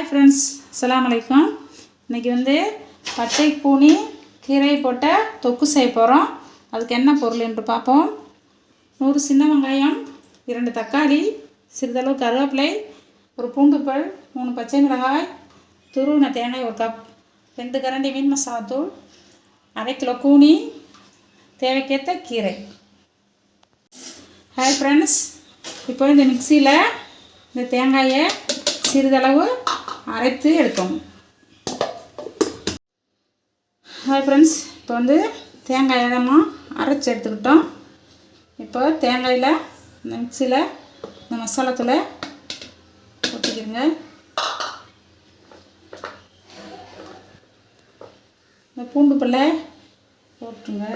Hi friends அஸ்ஸலாமு அலைக்கும் இன்றைக்கி வந்து பட்டை பூனி கீரை போட்ட தொக்கு செய்ய போகிறோம் அதுக்கு என்ன பொருள் என்று பார்ப்போம். நூறு சின்ன வெங்காயம் இரண்டு தக்காளி சிறிதளவு கருவேப்பிலை ஒரு பூண்டுப்பல் மூணு பச்சை மிளகாய் துருவின தேங்காய் ஒரு கப் ரெண்டு கரண்டி மீன் மசாலா தூள் அரை கிலோ கூனி தேவைக்கேற்ற கீரை. ஹாய் ஃப்ரெண்ட்ஸ் இப்போ இந்த மிக்சியில் இந்த தேங்காயை சிறிதளவு அரைத்து எடுக்கணும் ஹாய் ஃப்ரெண்ட்ஸ் இப்போ வந்து தேங்காய் நம்ம அரைச்சி எடுத்துக்கிட்டோம். இப்போ தேங்காயில் இந்த மிக்சியில் இந்த மசாலாத்தூளை தூளை ஊற்றிக்கிறங்க இந்த பூண்டு பிள்ளை போட்டுருங்க.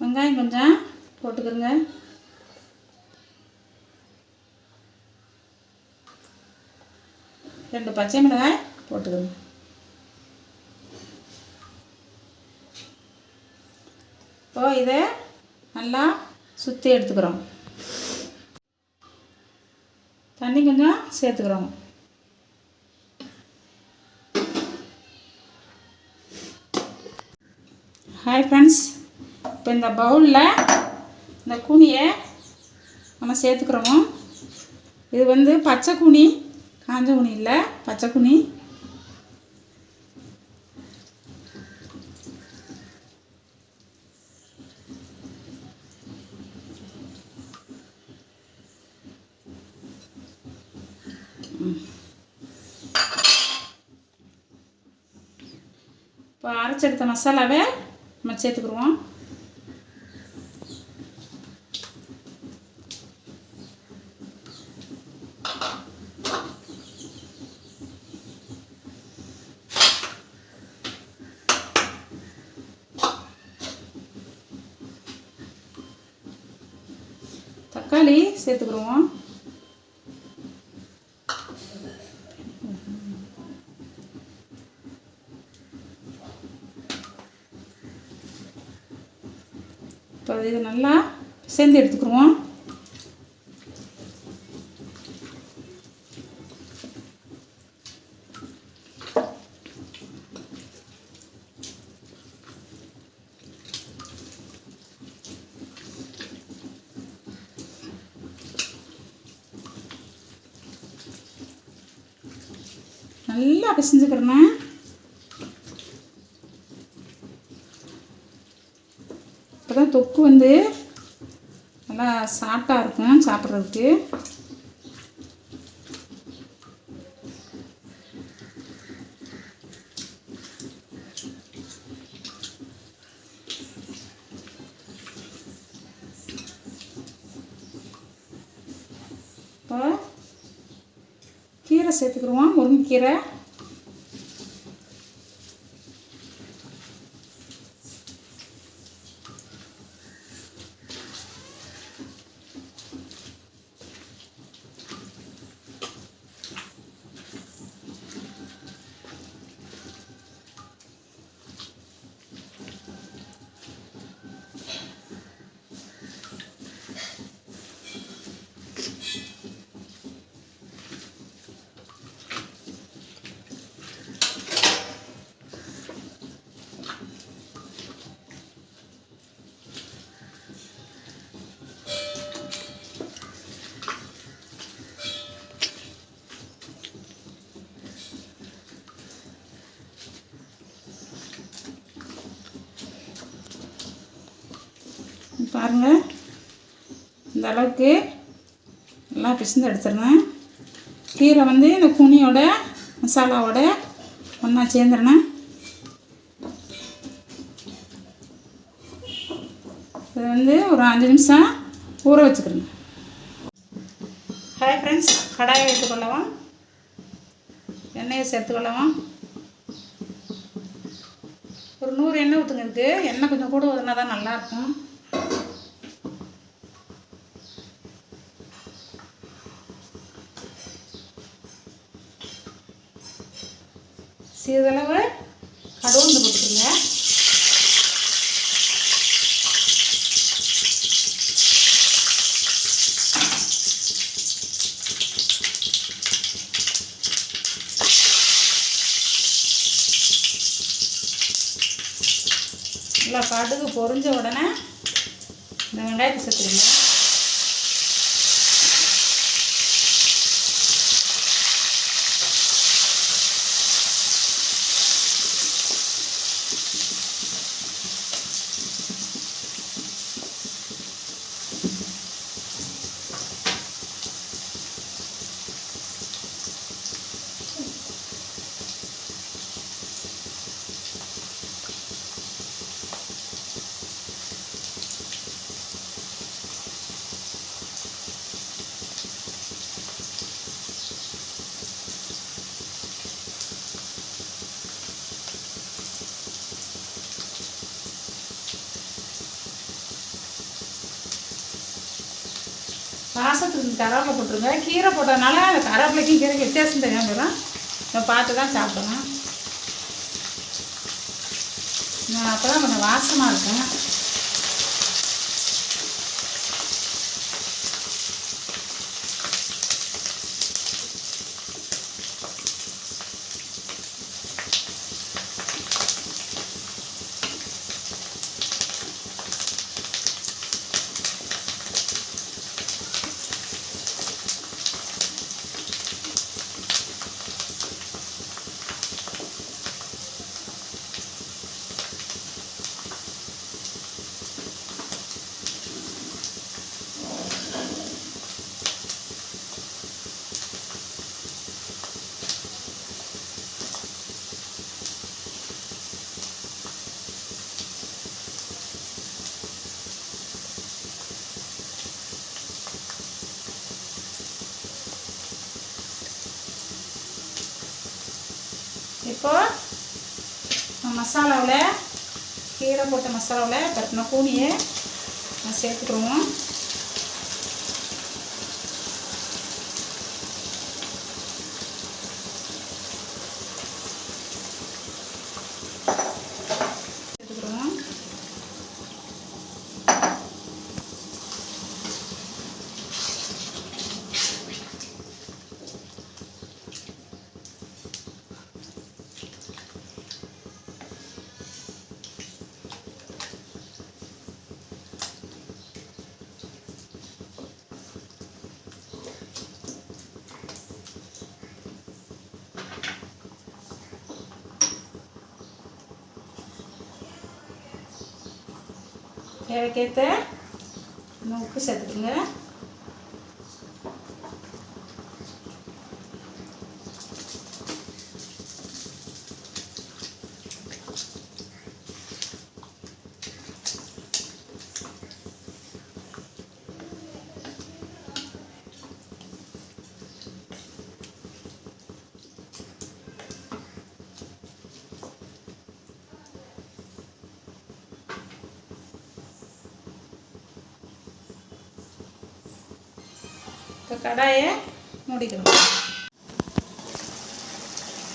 வெங்காயம் கொஞ்சம் போட்டுக்கிறங்க ரெண்டு பச்சை மிளகாய் போட்டுக்கணும். இப்போ இதை நல்லா சுற்றி எடுத்துக்கிறோம். தண்ணி கொஞ்சம் சேர்த்துக்கிறோம். ஹாய் ஃப்ரெண்ட்ஸ் இப்போ இந்த பவுலில் இந்த கூனியை நம்ம சேர்த்துக்கிறோமோ. இது வந்து பச்சை கூனி. காஞ்ச குனி இல்லை பச்சை குனி. இப்போ அரைச்செடுத்த மசாலாவை நம்ம சேர்த்துக்குருவோம் தக்காளி சேர்த்துக்கிடுவோம். இப்போ இது நல்லா சேர்ந்து எடுத்துக்கிருவோம் நல்லா பிசைஞ்சுக்கிறேன் இப்போ தான் தொக்கு வந்து நல்லா சாஃப்டாக இருக்கும் சாப்பிட்றதுக்கு. இப்போ கீரை சேர்த்துக்கிடுவோம் முருங்கைக்கீரை. பாருங்கள் இந்த அளவுக்கு நல்லா பிசைந்து எடுத்துருந்தேன் கீரை வந்து இந்த குனியோட மசாலாவோட ஒன்றா சேர்ந்துருனேன் இது வந்து ஒரு அஞ்சு நிமிஷம் ஊற வச்சுக்கிறேங்க ஹாய் ஃப்ரெண்ட்ஸ் கடாயை வைத்துக்கொள்ளவும் எண்ணெயை சேர்த்துக்கொள்ளவும் ஒரு நூறு எண்ணெய் ஊற்றுங்க இருக்குது எண்ணெய் கொஞ்சம் கூட ஊதுனா தான் நல்லாயிருக்கும் சிறிதளவு கடவுந்து போட்டுக்கோங்க. நல்லா கடுகு பொறிஞ்ச உடனே இந்த வெங்காயத்தை சேர்த்துருங்க வாசத்துக்கு கருவேப்பிலை போட்டுருங்க கீரை போட்டதுனால அந்த கருவேப்பிலைக்கும் கீரைக்கு வித்தியாசம் தெரியாமல் போயிடும். இதை பார்த்து தான் சாப்பிடணும். அப்போ தான் கொஞ்சம் வாசமாக இருக்கும் இப்போ மசாலாவில் கீரை போட்ட மசாலாவில் பட்டின பூனியை நான் ఎవరికైతే ముక్కు సెదుకుందా இப்போ கடாயை மூடிக்கணும்.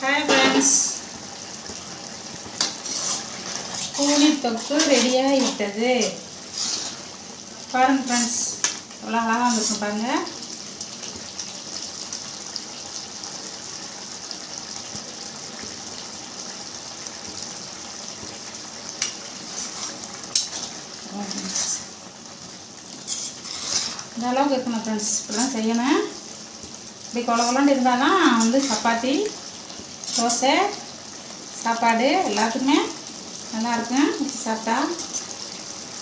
ஹாய் ஃப்ரெண்ட்ஸ் கூலி தொக்கு ரெடியாக விட்டது பாருங்க ஃப்ரெண்ட்ஸ் எவ்வளோ அழகாக வந்துருக்கும் பாருங்க இந்த அளவுக்கு இருக்கணும் ஃப்ரெண்ட்ஸ் இப்படிலாம் செய்யணும். இப்படி கொல இருந்தால் தான் வந்து சப்பாத்தி தோசை சாப்பாடு எல்லாத்துக்குமே நல்லாயிருக்கும் சாப்பிட்டா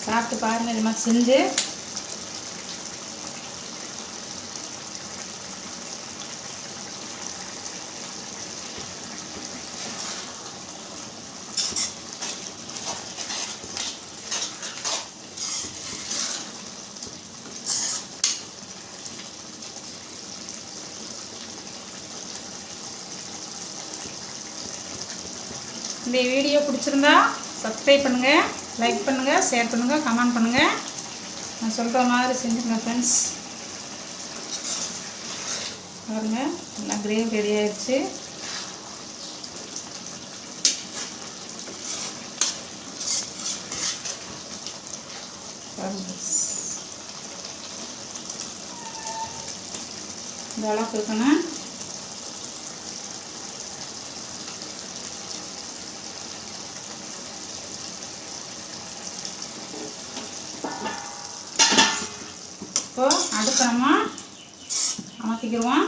சாப்பிட்டு பாருங்கள் இது மாதிரி செஞ்சு இந்த வீடியோ பிடிச்சிருந்தா சப்ஸ்கிரைப் பண்ணுங்கள் லைக் பண்ணுங்கள் ஷேர் பண்ணுங்கள் கமெண்ட் பண்ணுங்கள் நான் சொல்கிற மாதிரி செஞ்சுருங்க ஃப்ரெண்ட்ஸ் பாருங்கள் நல்லா கிரேவி ரெடி ஆயிடுச்சு. பாருங்க. இந்த அளவுக்கு இருக்கணும். இப்போது அடுத்த நம்ம அமர்த்திக்கிடுவோம்